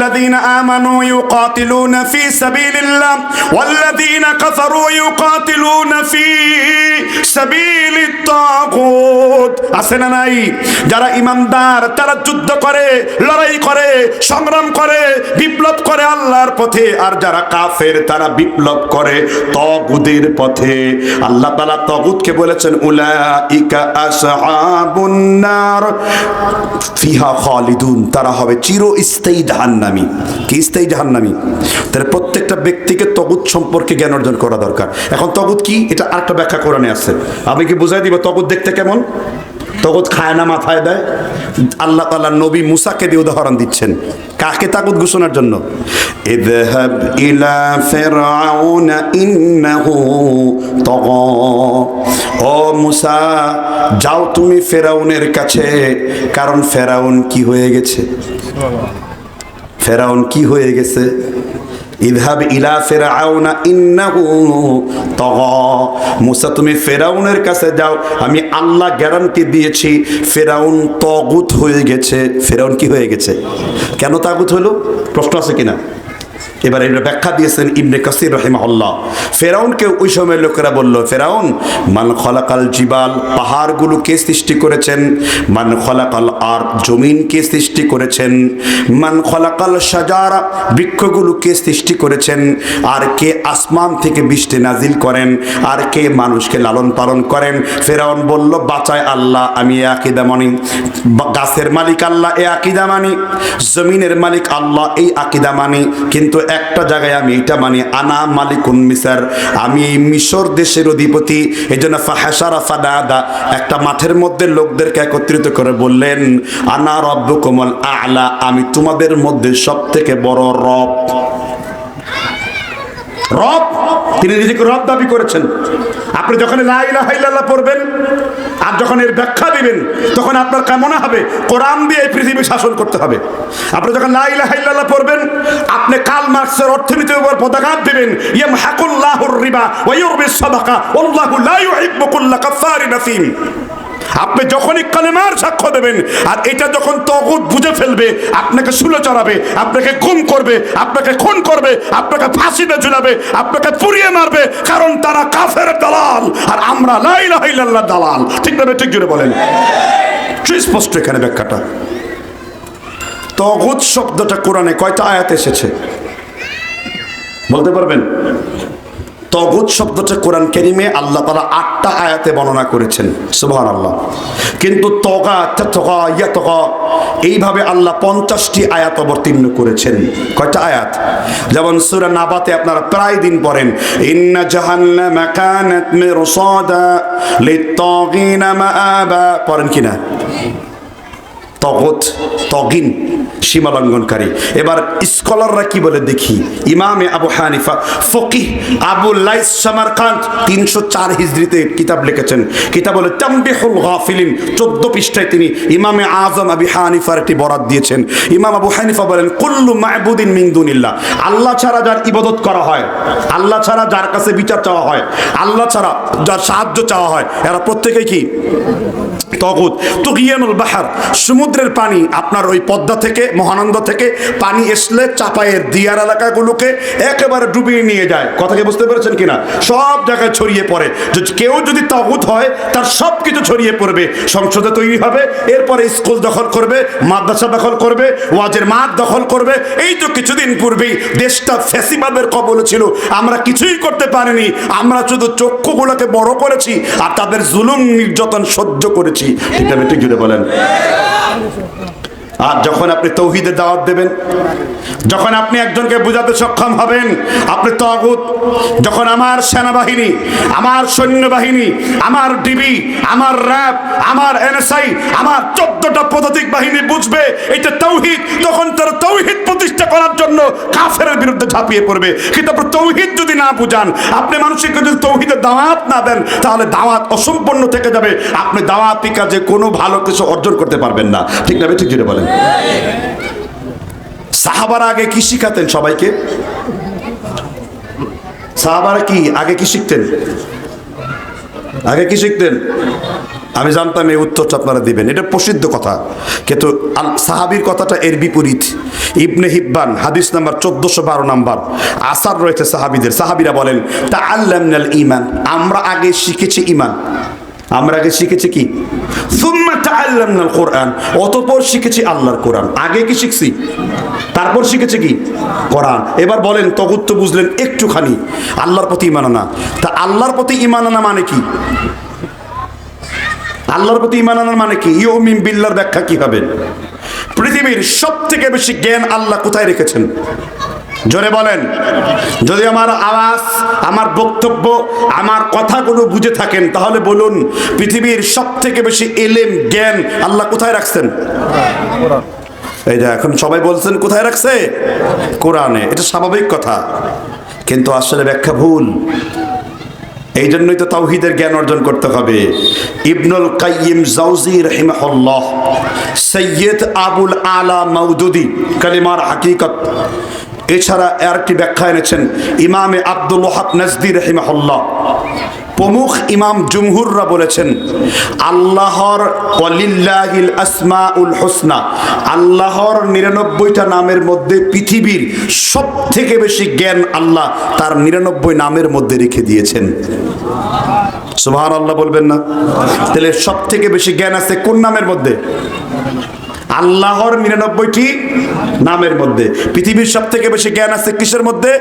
الذين آمنوا يقاتلون في سبيل الله والذين كفروا يقاتلون في سبيل الطاغوت আছে না নাই যারা ইমানদার তারা যুদ্ধ করে লড়াই করে সংগ্রাম করে বিপ্লব করে আল্লাহর পথে আর যারা কাফের তারা বিপ্লব করে তগুদের পথে আল্লাহ তাআলা তগুদকে বলেছেন উলাইকা আসহাবুন নার ফিহা খালিদুন তারা হবে চিরস্থায়ী জাহান্নামী কি স্থায়ী জাহান্নামী। তাহলে প্রত্যেকটা ব্যক্তিকে তগুদ সম্পর্কে জ্ঞান অর্জন করা দরকার। এখন তগুদ কি? এটা আরেকটা ব্যাখ্যা কোরআনে আছে। আমি কি বুঝাই দিব তগুদ দেখতে কেমন? তগুদ খায় না, মাথায় দেয়। আল্লাহ তাআলা নবী মুসাকে দিয়ে উদাহরণ দিচ্ছেন। কাকে তাগুদ ঘোষণার জন্য? ইযহাব ইলা ফিরআউন ইন্নাহু তাগা। ও মুসা, যাও তুমি ফেরাউনের কাছে, কারণ ফেরাউন কি হয়ে গেছে? ফেরাউন কি হয়ে গেছে? ইদহাব ইলা ফেরাউনা ইন্নাহু তাগা। মুসা, তুমি ফেরাউনের কাছে যাও, আমি আল্লাহ গ্যারান্টি দিয়েছি, ফেরাউন তগুত হয়ে গেছে। ফেরাউন কি হয়ে গেছে? কেন তাগুত হলো? প্রশ্ন আছে কিনা? এবার এটা ব্যাখ্যা দিয়েছেন ইবনে কাসির রহিমাহুল্লাহ। ফেরাউনকে ওই সময়ের লোকেরা বলল, ফেরাউন, মান খলাকাল জিবাল, পাহাড়গুলো কে সৃষ্টি করেছেন? মান খলাকাল আর জমিন কে সৃষ্টি করেছেন? মান খলাকাল সাজারা বৃক্ষগুলো কে সৃষ্টি করেছেন? আর কে আসমান থেকে বৃষ্টি নাজিল করেন? আর কে মানুষকে লালন পালন করেন? ফেরাউন বলল, বাঁচায় আল্লাহ, আমি এ আকিদা মানি। গাছের মালিক আল্লাহ, এ আকিদা মানি। জমিনের মালিক আল্লাহ, এই আকিদা মানি। কিন্তু একটা জায়গায় আমি এটা মানি, আনা মালিক মিসার। আমি মিশর দেশের অধিপতি এই জন্য ফাহাসারা ফাদাদা একটা মাঠের মধ্যে লোকদেরকে একত্রিত করে বললেন, আনা রব্য কোমল আলা, আমি তোমাদের মধ্যে সব থেকে বড় রব। রব? তিনি নিজেকে রব দাবি করেছেন। আপনি যখন লাইলা পড়বেন আর যখন এর ব্যাখ্যা দিবেন, তখন আপনার কেমন হবে, কোরআন দিয়ে এই পৃথিবী শাসন করতে হবে। আপনি যখন লাইলা পড়বেন, আপনি কাল মার্কসের অর্থনীতির উপর পদাঘাত দিবেন ইয়েম হাকুল্লাহুর রিবা ওয়া ইউরবিস সাদাকা আল্লাহু লা আফিম আপনি যখনই কালেমার সাক্ষ্য দেবেন, আর এটা যখন তগুদ বুঝে ফেলবে, আপনাকে শুলে চড়াবে, আপনাকে গুম করবে, আপনাকে খুন করবে, আপনাকে ফাঁসিতে ঝুলাবে, আপনাকে পুড়িয়ে মারবে, কারণ তারা কাফের দালাল, আর আমরা লাইলাহিল্লাহ দালাল। ঠিক না ঠিক জুড়ে বলেন। সুস্পষ্ট এখানে ব্যাখ্যাটা? তগুদ শব্দটা কোরআনে কয়টা আয়াত এসেছে? বলতে পারবেন? তগুদ শব্দটা কোরআন কেরিমে আল্লাহ তালা আটটা আয়াতে বর্ণনা করেছেন। সুবহান আল্লাহ কিন্তু তগা তগা ইয়া তগা এইভাবে আল্লাহ পঞ্চাশটি আয়াত অবতীর্ণ করেছেন। কয়টা আয়াত? যেমন সূরা নাবাতে আপনারা প্রায় দিন পড়েন, ইন্না জাহান্নামা কানাত মিরসাদা লিত্তাগিনা মাআবা। পড়েন কিনা? তগত, তগিন। সীমা লঙ্ঘনকারী এবার স্কলাররা কি বলে দেখি? ইমামে আবু হানিফা, ফকিহ আবু লাইস সামারকান্ত তিনশো চার হিজড়িতে কিতাব লিখেছেন। কিতাব বলে তাম্বিহুল গাফিলিন, চোদ্দ পৃষ্ঠায় তিনি ইমামে আজম আবি হানিফার একটি বরাত দিয়েছেন। ইমাম আবু হানিফা বলেন, কুল্লু মাহবুদিন মিন দুনিল্লাহ। আল্লাহ ছাড়া যার ইবাদত করা হয়, আল্লাহ ছাড়া যার কাছে বিচার চাওয়া হয়, আল্লাহ ছাড়া যার সাহায্য চাওয়া হয়, এরা প্রত্যেকেই কি? তগুত। তুগিয়ানুল বাহার, সমুদ্রের পানি আপনার ওই পদ্মা থেকে মহানন্দ থেকে পানি এসলে চাপায়ের দিয়ার এলাকাগুলোকে একেবারে ডুবিয়ে নিয়ে যায়। কথাকে বুঝতে পেরেছেন কিনা? সব জায়গায় ছড়িয়ে পড়ে। কেউ যদি তগুত হয়, তার সব কিছু ছড়িয়ে পড়বে। সংসদে তৈরি হবে, এরপরে স্কুল দখল করবে, মাদ্রাসা দখল করবে, ওয়াজের মাঠ দখল করবে। এই তো কিছুদিন পূর্বেই দেশটা ফ্যাসিবাদের কবলে ছিল। আমরা কিছুই করতে পারিনি। আমরা শুধু চক্ষুগুলোকে বড় করেছি আর তাদের জুলুম, নির্যাতন সহ্য করেছি। ঠিক না, ঠিক জুড়ে বলেন। আর যখন আপনি তৌহিদের দাওয়াত দেবেন, যখন আপনি একজনকে বোঝাতে সক্ষম হবেন, আপনি তগুত, যখন আমার সেনাবাহিনী, আমার সৈন্যবাহিনী, আমার ডিবি, আমার র্যাব, আমার এনএসআই, আমার চোদ্দটা পদাতিক বাহিনী বুঝবে, এটা তৌহিদ, তখন তারা তৌহিদ কাফের বিরুদ্ধে ঝাঁপিয়ে পড়বে। কিন্তু আপনি তৌহিদ যদি না বুঝান, আপনি মানুষকে যদি তৌহিদের দাওয়াত না দেন, তাহলে দাওয়াত অসম্পন্ন থেকে যাবে। আপনি দাওয়াতি কাজে কোনো ভালো কিছু অর্জন করতে পারবেন না। ঠিক না ঠিক যেটা বলেন। সাহাবার আগে কি শিখাতেন সবাইকে? সাহাবারা কি আগে কি শিখতেন? আগে কি শিখতেন? আমি জানতাম এই উত্তরটা আপনারা দিবেন। এটা প্রসিদ্ধ কথা। কিন্তু সাহাবীর কথাটা এর বিপরীত। ইবনে হিব্বান, হাদিস নাম্বার চোদ্দশো বারো নাম্বার, আসার রয়েছে সাহাবিদের। সাহাবিরা বলেন তা আল্লামনাল ইমান আমরা আগে শিখেছি ইমান আমরা আগে শিখেছি কি? কোরআন, অতঃপর শিখেছি আল্লাহর কোরআন। আগে কি শিখছি? তারপর শিখেছে কি? কোরআন। এবার বলেন তগুত্ব বুঝলেন একটুখানি, আল্লাহর প্রতি ইমান আনা তা আল্লাহর প্রতি ইমান আনা মানে কি? আল্লাহর প্রতি ইমান আনার মানে কি? ইউমিন বিল্লার ব্যাখ্যা কি হবে? পৃথিবীর সব থেকে বেশি জ্ঞান আল্লাহ কোথায় রেখেছেন? জোরে বলেন। যদি আমার আওয়াজ, আমার বক্তব্য, আমার কথাগুলো বুঝে থাকেন, তাহলে বলুন, পৃথিবীর সব থেকে বেশি এলেম, জ্ঞান আল্লাহ কোথায় রাখছেন? এই যে এখন সবাই বলছেন, কোথায় রাখছে? কোরআনে। এটা স্বাভাবিক কথা। কিন্তু আসলে ব্যাখ্যা ভুল। এই জন্যই তো তাওহিদের জ্ঞান অর্জন করতে হবে। ইবনুল কাইম জাউজি রহিমাহুল্লাহ, সৈয়দ আবুল আলা মৌদুদি কালিমার হাকিকত। এছাড়া আর একটি ব্যাখ্যা এনেছেন, ইমামে আব্দুল ওহাব নজদি রহিমাহুল্লাহ। প্রমুখ ইমাম জুমহুররা বলেছেন, আল্লাহর ওয়ালিল্লাহিল আসমাউল হোসনা, আল্লাহর নিরানব্বইটা নামের মধ্যে পৃথিবীর সব থেকে বেশি জ্ঞান আল্লাহ তার নিরানব্বই নামের মধ্যে রেখে দিয়েছেন। সুবহান আল্লাহ বলবেন না? তাহলে সব থেকে বেশি জ্ঞান আছে কোন নামের মধ্যে? আল্লাহর নিরানব্বইটি নামের মধ্যে। পৃথিবীর সব থেকে বেশি জ্ঞান আছে কিসের মধ্যে?